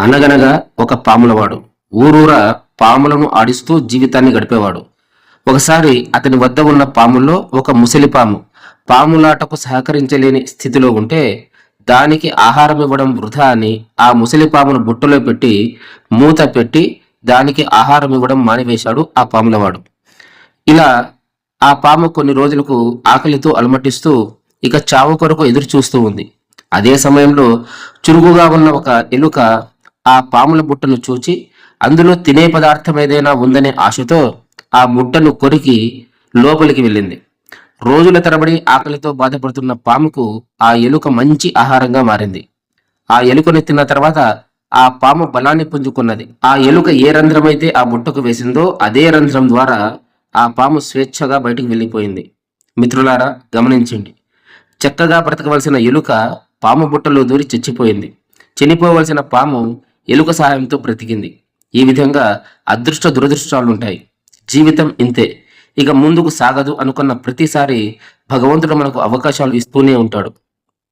అనగనగా ఒక పాములవాడు. ఊరూరా పాములను ఆడిస్తూ జీవితాన్ని గడిపేవాడు. ఒకసారి అతని వద్ద ఉన్న పాముల్లో ఒక ముసలి పాము పాములాటకు సహకరించలేని స్థితిలో ఉంటే దానికి ఆహారం ఇవ్వడం వృధా అని ఆ ముసలి పామును బుట్టలో పెట్టి మూత పెట్టి దానికి ఆహారం ఇవ్వడం మానివేశాడు ఆ పాములవాడు. ఇలా ఆ పాము కొన్ని రోజులకు ఆకలితో అలమటిస్తూ ఇక చావు కొరకు ఎదురు చూస్తూ ఉంది. అదే సమయంలో చురుకుగా ఉన్న ఒక ఎలుక ఆ పాముల బుట్టను చూచి అందులో తినే పదార్థం ఏదైనా ఉందనే ఆశతో ఆ బుట్టను కొరికి లోపలికి వెళ్ళింది. రోజుల తరబడి ఆకలితో బాధపడుతున్న పాముకు ఆ ఎలుక మంచి ఆహారంగా మారింది. ఆ ఎలుకను తిన్న తర్వాత ఆ పాము బలాన్ని పుంజుకున్నది. ఆ ఎలుక ఏ రంధ్రమైతే ఆ బుట్టకు వేసిందో అదే రంధ్రం ద్వారా ఆ పాము స్వేచ్ఛగా బయటికి వెళ్ళిపోయింది. మిత్రులారా గమనించండి. చక్కగా బ్రతకవలసిన ఎలుక పాము బుట్టలో దూరి చచ్చిపోయింది. చనిపోవలసిన పాము ఎలుక సహాయంతో బ్రతికింది. ఈ విధంగా అదృష్ట దురదృష్టాలుంటాయి. జీవితం ఇంతే. ఇక ముందుకు సాగదు అనుకున్న ప్రతిసారి భగవంతుడు మనకు అవకాశాలు ఇస్తూనే ఉంటాడు.